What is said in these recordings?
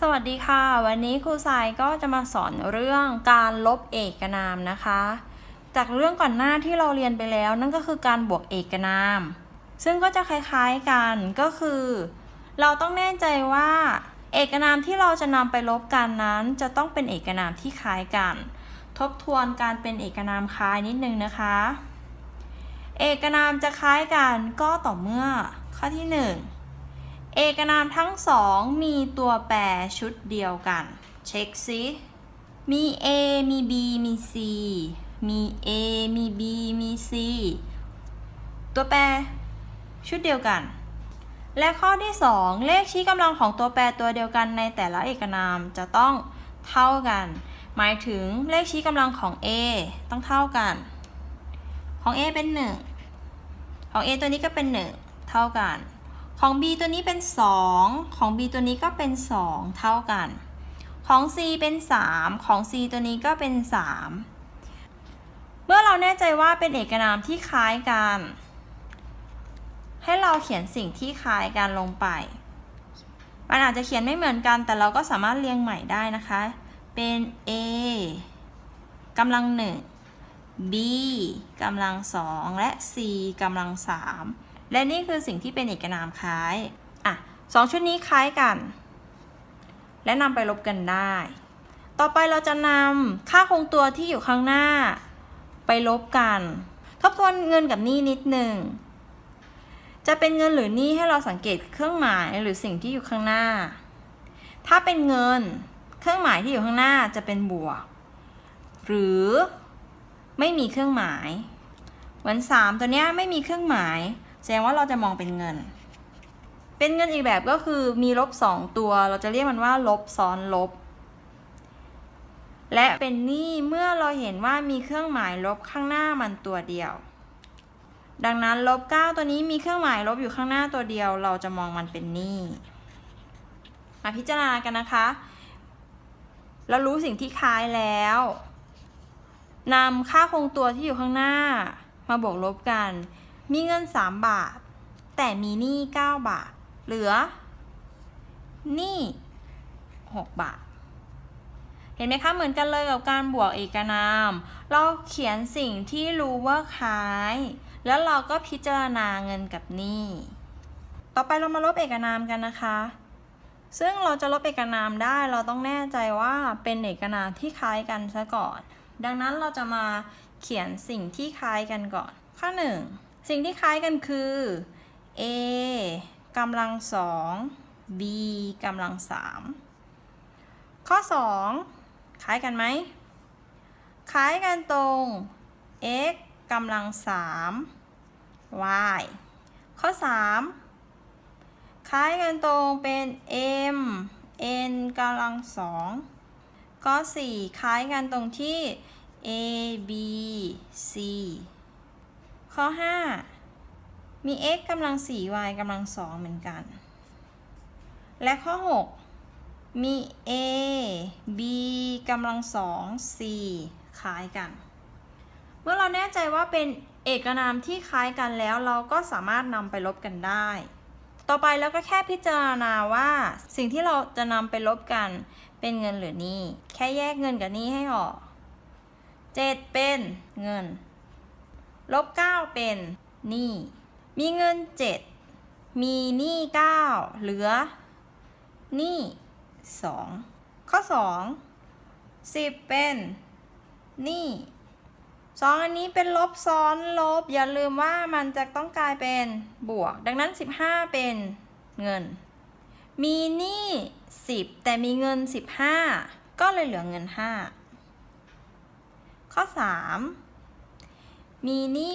สวัสดีค่ะ วันนี้ครูสายก็จะมาสอนเรื่องการลบเอกนามนะคะ จากเรื่องก่อนหน้าที่เราเรียนไปแล้ว นั่นก็คือการบวกเอกนาม ซึ่งก็จะคล้ายๆกันก็คือ เราต้องแน่ใจว่า เอกนามที่เราจะนำไปลบกันนั้น จะต้องเป็นเอกนามที่คล้ายกัน ทบทวนการเป็นเอกนามคล้ายนิดนึงนะคะ เอกนามจะคล้ายกันก็ต่อเมื่อข้อที่หนึ่ง เอกนามทั้งสองมีตัวแปรชุดเดียวกัน เช็คซิมี A มี B มี C มี A มี B มี C ตัวแปรชุดเดียวกัน และข้อที่ 2 เลขชี้กำลังของตัวแปรตัวเดียวกันในแต่ละเอกนามจะต้องเท่ากัน หมายถึงเลขชี้กำลังของ A ต้องเท่ากัน ของ A เป็น 1 ของ A ตัวนี้ก็เป็น 1 เท่ากัน ของ B ตัวนี้เป็น 2 ของ B ตัวนี้ก็เป็น 2 เท่ากัน ของ C เป็น 3 ของ C ตัวนี้ก็เป็น 3 เมื่อเราแน่ใจว่าเป็นเอกนามที่คล้ายกัน ให้เราเขียนสิ่งที่คล้ายกันลงไป มันอาจจะเขียนไม่เหมือนกัน แต่เราก็สามารถเรียงใหม่ได้นะคะ เป็น A กำลัง1 B กำลัง2และ C กำลัง3 และนี่คือสิ่งที่เป็นเอกนามคล้ายอะสองชุดนี้คล้ายกัน และนำไปลบกันได้ ต่อไปเราจะนำค่าคงตัวที่อยู่ข้างหน้า ไปลบกัน ทบทวนเงินกับหนี้นิดหนึ่งจะเป็นเงินหรือหนี้ให้เราสังเกตเครื่องหมายหรือสิ่งที่อยู่ข้างหน้า ถ้าเป็นเงินเครื่องหมายที่อยู่ข้างหน้าจะเป็นบวก หรือไม่มีเครื่องหมาย เหมือน3ตัวนี้ไม่มีเครื่องหมาย แสดงว่าเราจะมองเป็นเงิน เป็นเงินอีกแบบก็คือมีลบ2ตัว เราจะเรียกมันว่าลบซ้อนลบ และเป็นหนี้เมื่อเราเห็นว่ามีเครื่องหมายลบข้างหน้ามันตัวเดียว ดังนั้นลบ9ตัวนี้มีเครื่องหมายลบอยู่ข้างหน้าตัวเดียว เราจะมองมันเป็นหนี้มาพิจารณากันนะคะ เรารู้สิ่งที่คล้ายแล้วนำค่าคงตัวที่อยู่ข้างหน้ามาบวกลบกัน มีเงิน 3 บาท แต่มีหนี้ 9 บาท เหลือหนี้ 6 บาท เห็นไหมคะเหมือนกันเลยกับการบวกเอกนาม เราเขียนสิ่งที่รู้ว่าคล้าย แล้วเราก็พิจารณาเงินกับหนี้ ต่อไปเรามาลบเอกนามกันนะคะ ซึ่งเราจะลบเอกนามได้เราต้องแน่ใจว่าเป็นเอกนามที่คล้ายกันซะก่อน ดังนั้นเราจะมาเขียนสิ่งที่คล้ายกันก่อน ข้อ1 สิ่งที่คล้ายกันคือ a กำลังสอง b กำลังสามข้อ 2 คล้ายกันไหม คล้ายกันตรง x กำลังสาม y ข้อ 3 คล้ายกันตรงเป็น m n กำลังสองข้อ 4 คล้ายกันตรงที่ a b c ข้อ 5 มี x กำลัง 4 y กำลัง 2 เหมือนกัน และข้อ 6 มี a b กำลัง 2 c คล้ายกัน เมื่อเราแน่ใจว่าเป็นเอกนามที่คล้ายกันแล้วเราก็สามารถนำไปลบกันได้ ต่อไปเราก็แค่พิจารณาว่าสิ่งที่เราจะนำไปลบกันเป็นเงินหรือหนี้ แค่แยกเงินกับหนี้ให้ออก 7 เป็นเงิน ลบ 9 เป็นหนี้ มีเงิน 7 มีหนี้ 9 เหลือหนี้ 2 ข้อ 2 10 เป็นหนี้สองอันนี้เป็นลบซ้อนลบ อย่าลืมว่ามันจะต้องกลายเป็นบวก ดังนั้น 15 เป็นเงิน มีหนี้ 10 แต่มีเงิน 15 ก็เลยเหลือเงิน 5 ข้อ 3 มีหนี้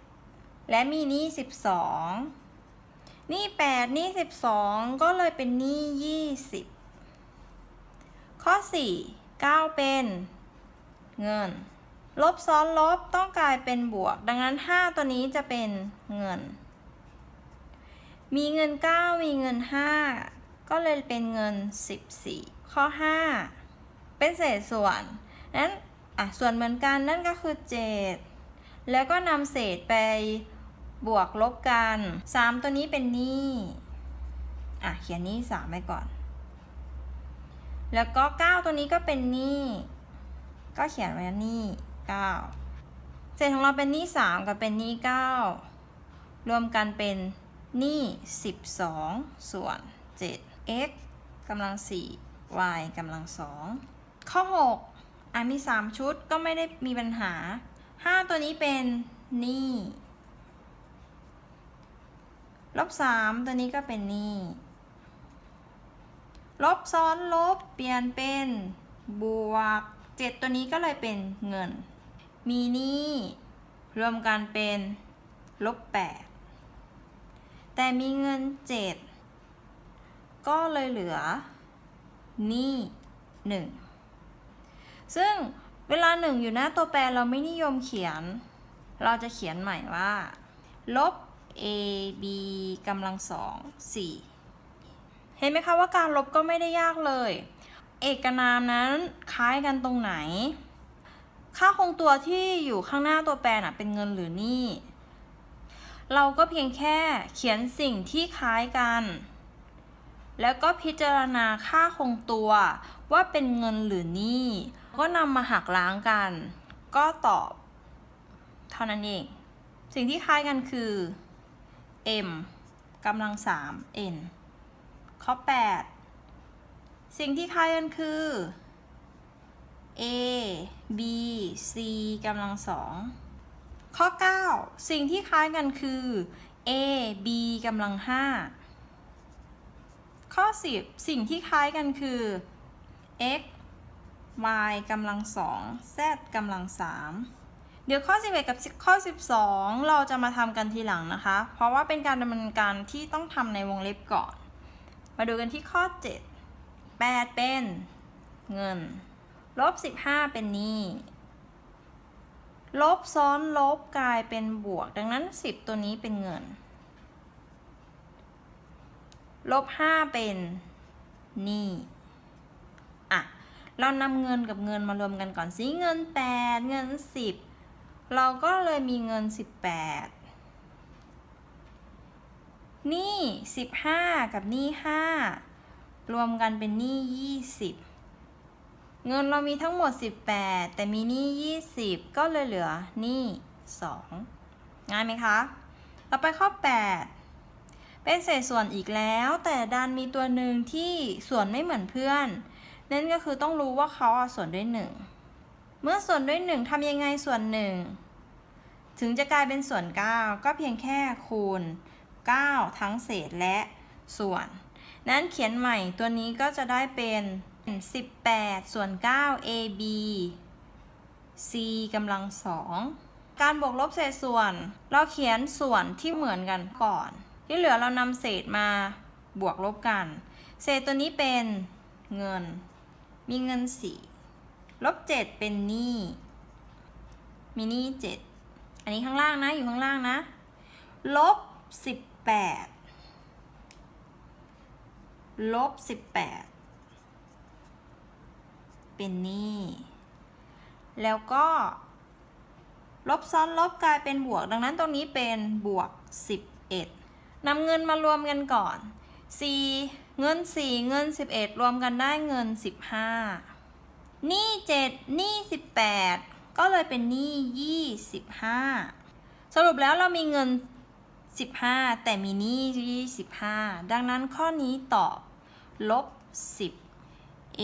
8และมีหนี้12หนี้8หนี้12ก็เลยเป็นหนี้20ข้อ4 9เป็น เงิน ลบซ้อนลบต้องกลายเป็นบวก ดังนั้น5ตัวนี้จะเป็นเงิน มีเงิน9มีเงิน5ก็เลยเป็นเงิน14ข้อ5เป็นเศษส่วนนั้นอะส่วนเหมือนกันนั่นก็คือ7 แล้วก็นำเศษไปบวกลบกัน 3 ตัวนี้เป็นหนี้อะเขียนหนี้3ไว้ก่อน แล้วก็ 9 ตัวนี้ก็เป็นหนี้ก็เขียนไว้ว่าหนี้9เศษของเราเป็นหนี้3กับเป็นหนี้9รวมกันเป็นหนี้12 ส่วน 7 x กำลัง 4 y กำลัง 2 ข้อ 6อะมี 3 ชุดก็ไม่ได้มีปัญหา 5ตัวนี้เป็นหนี้ลบ3ตัวนี้ก็เป็นหนี้ลบซ้อนลบเปลี่ยนเป็นบวก7ตัวนี้ก็เลยเป็นเงิน มีหนี้รวมกันเป็นลบ8แต่มีเงิน7ก็เลยเหลือหนี้1ซึ่ง เวลา1อยู่หน้าตัวแปรเราไม่นิยมเขียน เราจะเขียนใหม่ว่า ลบ a b กำลังสองสี่เห็นไหมคะว่าการลบก็ไม่ได้ยากเลย เอกนามนั้นคล้ายกันตรงไหน ค่าคงตัวที่อยู่ข้างหน้าตัวแปรน่ะเป็นเงินหรือหนี้ เราก็เพียงแค่เขียนสิ่งที่คล้ายกัน แล้วก็พิจารณาค่าคงตัว ว่าเป็นเงินหรือหนี้ก็นำมาหักล้างกัน ก็ตอบ เท่านั้นเอง สิ่งที่คล้ายกันคือ m กำลัง 3 n ข้อ 8 สิ่งที่คล้ายกันคือ a b c กำลัง2ข้อ 9 สิ่งที่คล้ายกันคือ a b กำลัง5 ข้อ 10 สิ่งที่คล้ายกันคือ x y กำลัง2 z กำลัง3เดี๋ยวข้อ 11 กับข้อ 12 เราจะมาทำกันทีหลังนะคะ เพราะว่าเป็นการดำเนินการที่ต้องทำในวงเล็บก่อน มาดูกันที่ข้อ 7 8 เป็นเงิน ลบ 15 เป็นหนี้ ลบซ้อนลบกลายเป็นบวก ดังนั้น 10 ตัวนี้เป็นเงิน ลบ5เป็นนี้อะเรานำเงินกับเงินมารวมกันก่อนสิเงิน 8 เงิน 10 เราก็เลยมีเงิน 18 นี้15 กับนี้5รวมกันเป็นนี้20 เงินเรามีทั้งหมด 18 แต่มีนี้20 ก็เลยเหลือนี้2ง่ายไหมคะ ต่อไปข้อ 8 เป็นเศษส่วนอีกแล้ว แต่ดันมีตัวหนึ่งที่ส่วนไม่เหมือนเพื่อนนั่นก็คือต้องรู้ว่าเขาเอาส่วนด้วยหนึ่งเมื่อส่วนด้วยหนึ่งทำยังไงส่วนหนึ่งถึงจะกลายเป็นส่วน 9 ก็เพียงแค่คูณ 9 ทั้งเศษและส่วน นั้นเขียนใหม่ตัวนี้ก็จะได้เป็น 18 ส่วน 9 ab c กำลัง2การบวกลบเศษส่วน เราเขียนส่วนที่เหมือนกันก่อน ที่เหลือเรานำเศษมาบวกลบกัน เศษตัวนี้เป็นเงิน มีเงิน4ลบ7เป็นหนี้มีหนี้7อันนี้ข้างล่างนะอยู่ข้างล่างนะลบ18ลบ18เป็นหนี้แล้วก็ลบซ้อนลบกลายเป็นบวก ดังนั้นตรงนี้เป็นบวก 11 นำเงินมารวมกันก่อน 4 เงิน 4 เงิน 11 รวมกันได้เงิน 15หนี้7หนี้18 ก็เลยเป็นหนี้ 25 สรุปแล้วเรามีเงิน 15 แต่มีหนี้25 ดังนั้นข้อนี้ตอบลบ 10 a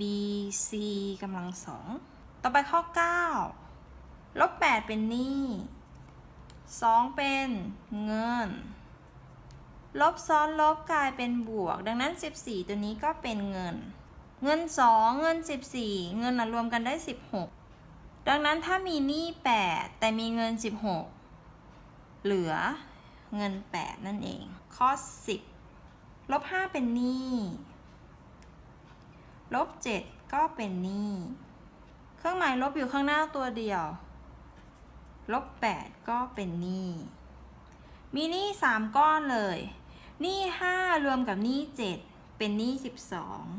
b c กำลังสองต่อไปข้อ 9 ลบ 8 เป็นหนี้ 2 เป็นเงิน ลบซ้อนลบกลายเป็นบวก ดังนั้น 14 ตัวนี้ก็เป็นเงิน เงิน 2 เงิน 14 เงินน่ะรวมกันได้ 16 ดังนั้นถ้ามีหนี้ 8 แต่มีเงิน 16 เหลือเงิน 8 นั่นเอง ข้อ 10 ลบ 5 เป็นหนี้ ลบ 7 ก็เป็นหนี้ เครื่องหมายลบอยู่ข้างหน้าตัวเดียว ลบ 8 ก็เป็นหนี้ มีหนี้ 3 ก้อนเลย หนี้5รวมกับหนี้7เป็นหนี้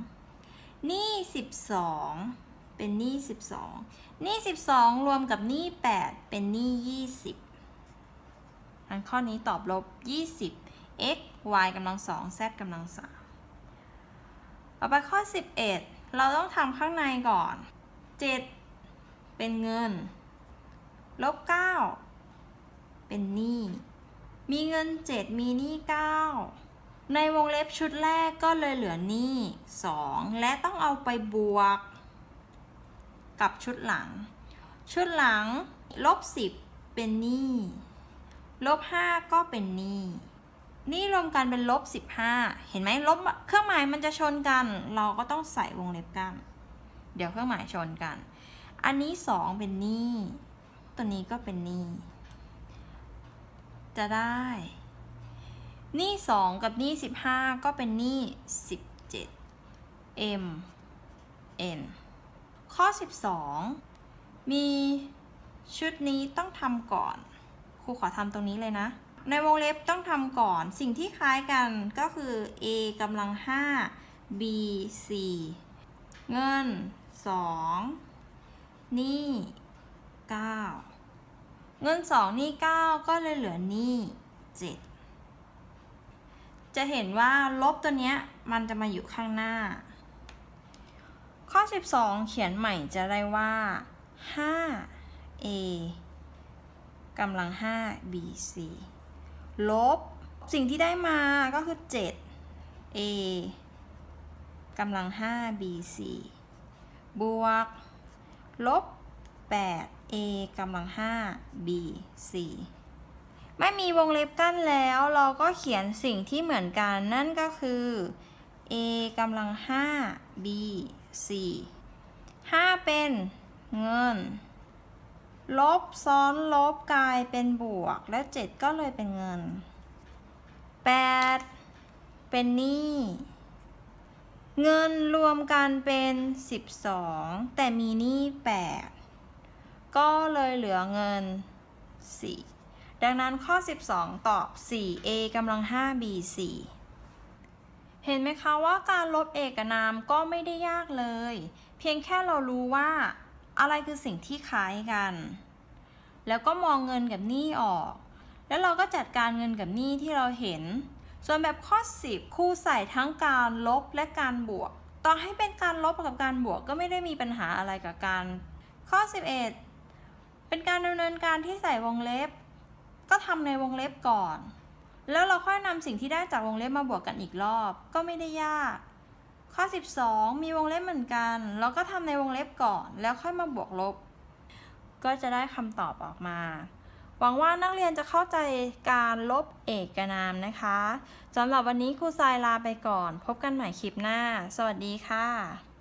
12หนี้12เป็นหนี้12หนี้12รวมกับหนี้8เป็นหนี้20อันข้อนี้ตอบลบ20 x y กำลัง2 z กำลัง3ต่อไปข้อ 11 เราต้องทำข้างในก่อน 7 เป็นเงิน ลบ 9 เป็นหนี้ มีเงิน 7 มีหนี้ 9 ในวงเล็บชุดแรกก็เลยเหลือหนี้ 2 และต้องเอาไปบวก กับชุดหลัง ชุดหลังลบ 10 เป็นหนี้ลบ 5 ก็เป็นหนี้นี่รวมกันเป็นลบ 15 เห็นไหมลบเครื่องหมายมันจะชนกัน เราก็ต้องใส่วงเล็บกัน เดี๋ยวเครื่องหมายชนกัน อันนี้ 2 เป็นหนี้ ตัวนี้ก็เป็นหนี้ จะได้ หนี้2กับหนี้15ก็เป็นหนี้17 m n ข้อ 12 มีชุดนี้ต้องทำก่อน ครูขอทำตรงนี้เลยนะ ในวงเล็บต้องทำก่อน สิ่งที่คล้ายกันก็คือ a กำลัง 5 b 4 เงิน 2 นี้9 เงิน2หนี้9ก็เลยเหลือนี้7จะเห็นว่าลบตัวเนี้ยมันจะมาอยู่ข้างหน้า ข้อ 12 เขียนใหม่จะได้ว่า 5a กำลัง 5 bc ลบสิ่งที่ได้มาก็คือ 7a กำลัง 5 bc บวก ลบ a กำลัง5 bc ไม่มีวงเล็บกั้นแล้วเราก็เขียนสิ่งที่เหมือนกันนั่นก็คือ a กำลัง5 b 4 5เป็นเงิน ลบซ้อนลบกลายเป็นบวก และ7ก็เลยเป็นเงิน8เป็นหนี้เงินรวมกันเป็น 12 แต่มีหนี้8 ก็เลยเหลือเงิน 4 ดังนั้นข้อ 12 ตอบ 4a กำลัง 5b 4เห็นไหมคะว่าการลบเอกนามก็ไม่ได้ยากเลย เพียงแค่เรารู้ว่า อะไรคือสิ่งที่คล้ายกัน แล้วก็มองเงินกับหนี้ออก แล้วเราก็จัดการเงินกับหนี้ที่เราเห็น ส่วนแบบข้อ 10ครูใส่ทั้งการลบและการบวก ต่อให้เป็นการลบกับการบวกก็ไม่ได้มีปัญหาอะไรกับการข้อ 11 เป็นการดำเนินการที่ใส่วงเล็บ ก็ทำในวงเล็บก่อน แล้วเราค่อยนำสิ่งที่ได้จากวงเล็บมาบวกกันอีกรอบ ก็ไม่ได้ยาก ข้อ 12 มีวงเล็บเหมือนกัน เราก็ทำในวงเล็บก่อน แล้วค่อยมาบวกลบ ก็จะได้คำตอบออกมาหวังว่านักเรียนจะเข้าใจการลบเอกนามนะคะสำหรับวันนี้ครูทรายลาไปก่อน พบกันใหม่คลิปหน้า สวัสดีค่ะ